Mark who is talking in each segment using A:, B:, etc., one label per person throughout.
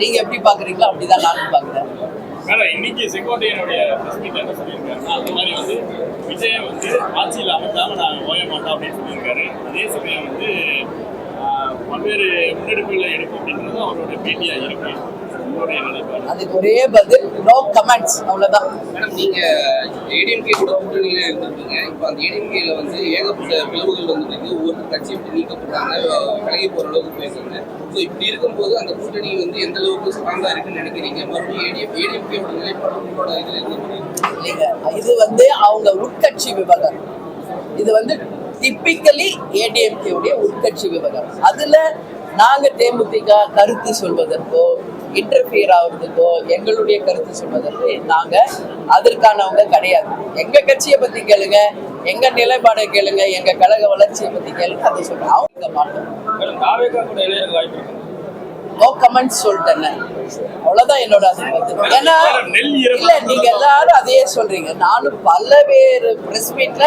A: நீங்க எப்படி பாக்குறீங்களோ அப்படிதான் நானும் பாக்குறேன்.
B: மேடம் இன்னைக்கு செங்கோட்டையனுடைய பிரஸ் மீட் என்ன சொல்லியிருக்காருன்னா அந்த மாதிரி வந்து விஜய் வந்து ஆட்சியில் அமைச்சாம நான் ஓய மாட்டோம் அப்படின்னு சொல்லியிருக்காரு. அதே சமயம் வந்து பல்வேறு முன்னெடுப்புகளை எடுக்கும் அப்படின்றது அவரோட பேட்டியாக இருக்கு.
A: அதுக்கு ஒரே பதில் நோ கமெண்ட்ஸ் அவ்வளவுதான்.
C: மேடம் நீங்க ஏடிஎம்கே கூட கூட்டணியில இருந்திருக்கீங்க. இப்போ அந்த ஏடிஎம்கேல வந்து ஏகப்பட்ட பிளவுகள் வந்துருக்கு. ஒவ்வொரு கட்சி இப்படி நீக்கப்பட்டாங்க. விலகி போற அளவுக்கு போயிருக்காங்க ஸோ இப்படி இருக்கும்போது அந்த கூட்டணி வந்து எந்த அளவுக்கு ஸ்ட்ராங்கா இருக்குன்னு நினைக்கிறீங்க? மறுபடியும் ஏடிஎம் ஏடிஎம்கேவோட நிலைப்பாடு உங்களோட இதுல இருந்து
A: இல்லைங்க. இது வந்து அவங்க உட்கட்சி விவகாரம். இது வந்து டிப்பிக்கலி ஏடிஎம்கே உடைய உட்கட்சி விவகாரம். அதுல நாங்க தேமுதிக கருத்து சொல்வதற்கோ இன்டர்ஃபியர் ஆகுறதுக்கோ எங்களுடைய கருத்து சொல்வதற்கு நாங்க அதற்கானவங்க கிடையாது. எங்க கட்சியை பத்தி கேளுங்க எங்க நிலைப்பாடை கேளுங்க எங்க கழக வளர்ச்சியை பத்தி கேளுங்க அதை சொல்றேன். அவங்க மாட்டோம் நோ கமெண்ட்ஸ் சொல்லிட்டேன் என்னோட அது ஏன்னா இல்ல நீங்க எல்லாரும் அதையே சொல்றீங்க. நானும் பல்வேறு பிரஸ் மீட்ல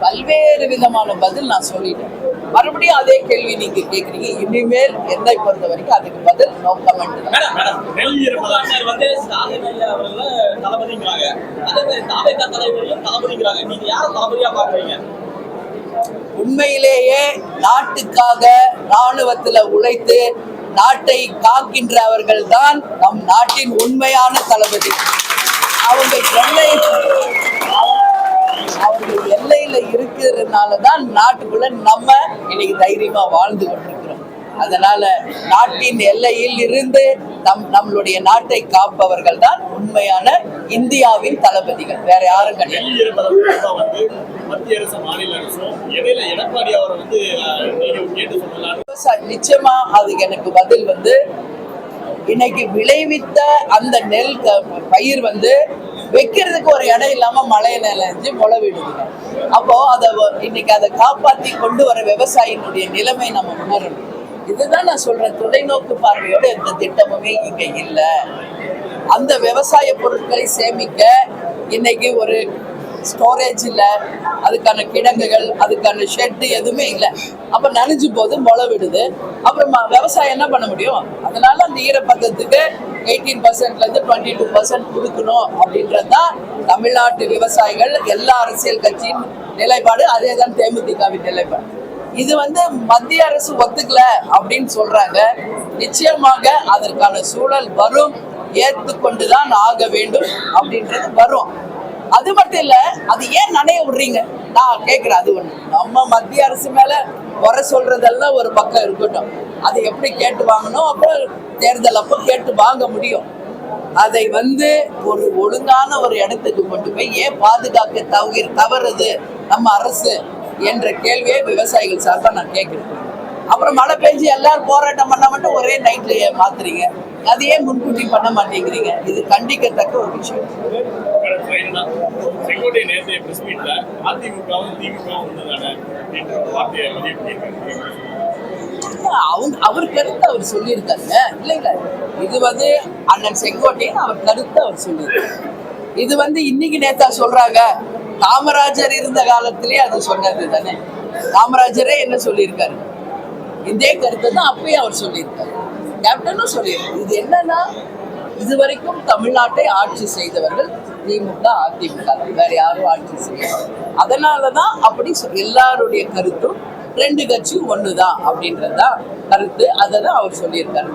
A: பல்வேறு விதமான பதில் நான் சொல்லிட்டேன். மறுபடியும் அதே கேள்வி நீங்க கேக்குறீங்க. இனிமேல் என்னை பொறுத்த வரைக்கும் அதுக்கு பதில் நோ கமெண்ட்
D: வந்து ஸ்டாலின் ஐயா அவர்கள தளபதிங்கிறாங்க. அதே மாதிரி தாவேக்கா தலைவரையும் தளபதிங்கிறாங்க. நீங்க யார தளபதியா பாக்குறீங்க
A: உண்மையிலேயே நாட்டுக்காக ராணுவத்துல உழைத்து நாட்டை காக்கின்றவர்கள் தான் நம் நாட்டின் உண்மையான தளபதி. அவங்க எல்லை அவங்க எல்லையில இருக்கிறதுனால தான் நாட்டுக்குள்ள நம்ம இன்னைக்கு தைரியமா வாழ்ந்து கொண்டிருக்கிறோம். அதனால நாட்டின் எல்லையில் இருந்து நம் நம்மளுடைய நாட்டை காப்பவர்கள் தான் உண்மையான இந்தியாவின் தளபதிகள். வேற யாரும் கிடையாது.
B: நெல் ஈரப்பதம் தான் வந்து மத்திய அரசு மாநில அரசும் இடையில எடப்பாடி அவரை வந்து ஆஹ், நீங்க கேட்டு சொல்லலாம்னு
A: விவசாயி நிச்சயமா அதுக்கு எனக்கு பதில் வந்து இன்னைக்கு விளைவித்த அந்த நெல் பயிர் வந்து வைக்கிறதுக்கு ஒரு இடம் இல்லாம மழை நிலைஞ்சு முளை விடுதுங்க அப்போ அதை வ- இன்னைக்கு அதை காப்பாத்தி கொண்டு வர விவசாயினுடைய நிலைமை நம்ம உணரணும். இதுதான் நான் சொல்றேன் தொலைநோக்கு பார்வையோட எந்த திட்டமுமே இங்க இல்லை. அந்த விவசாய பொருட்களை சேமிக்க இன்னைக்கு ஒரு ஸ்டோரேஜ் இல்லை அதுக்கான கிடங்குகள் அதுக்கான ஷெட்டு எதுவுமே இல்லை. அப்போ நனைஞ்சு போது முளை விடுது. அப்புறம் விவசாயம் என்ன பண்ண முடியும்? அதனால அந்த ஈரப்பதத்துக்கு எயிட்டீன் பர்சன்ட்லேருந்து டுவெண்ட்டி டூ பர்சன்ட் கொடுக்கணும் அப்படின்றது தான் தமிழ்நாட்டு விவசாயிகள் எல்லா அரசியல் கட்சியின் நிலைப்பாடு. அதே தான் தேமுதிகவின் நிலைப்பாடு. இது வந்து மத்திய அரசு ஒத்துக்கல அப்படின்னு சொல்றாங்க. நிச்சயமாக அதற்கான சூழல் வரும். ஏற்றுக்கொண்டுதான் ஆக வேண்டும் அப்படின்றது வரும். அது மட்டும் இல்ல அது ஏன் நனைய விடுறீங்க? நான் கேட்கிறேன் அது ஒண்ணு. நம்ம மத்திய அரசு மேல குறை சொல்றதெல்லாம் ஒரு பக்கம் இருக்கட்டும். அதை எப்படி கேட்டு வாங்கணும்? அப்புறம் தேர்தல் அப்போ கேட்டு வாங்க முடியும். அதை வந்து ஒரு ஒழுங்கான ஒரு இடத்துக்கு கொண்டு போய் ஏன் பாதுகாக்க தவறு தவறுது நம்ம அரசு என்ற கேள்வியை விவசாயிகள் சார்பாக நான் கேட்கிறேன் அப்புறம் மழை பெஞ்சு எல்லாரும் போராட்டம் பண்ண மட்டும் ஒரே நைட்ல மாத்துறீங்க. அது ஏன் முன்கூட்டி பண்ண மாட்டேங்கிறீங்க. இது கண்டிக்கத்தக்க ஒரு விஷயம்.
B: செங்கோட்டை நேரத்தைய பிரஸ் மீட்ல அதிமுகவும் திமுகவும் ஒண்ணுதானே அப்படின்ற ஒரு வார்த்தையை பதிவு பண்ணியிருக்காங்க
A: அவங்க அவர் கருத்து அவர் சொல்லியிருக்காருங்க. இல்லைங்க இது வந்து அண்ணன் செங்கோட்டையன் அவர் கருத்து அவர் சொல்லியிருக்காரு. இது வந்து இன்னைக்கு நேத்தா சொல்றாங்க. காமராஜர் இருந்த காலத்திலேயே அது சொன்னது தானே காமராஜரே என்ன சொல்லியிருக்காரு? இதே கருத்தை தான் அப்பயே அவர் சொல்லியிருக்காரு. கேப்டனும் சொல்லியிருக்காரு. இது என்னன்னா இதுவரைக்கும் தமிழ்நாட்டை ஆட்சி செய்தவர்கள் திமுக அதிமுக வேற யாரும் ஆட்சி செய்யல. அதனால தான் அப்படி எல்லாருடைய கருத்தும் ரெண்டு கட்சியும் ஒண்ணுதான் அப்படின்றது தான் கருத்து. அதை தான் அவர் சொல்லியிருக்காரு.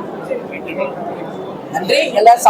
A: நன்றி. எல்லாம்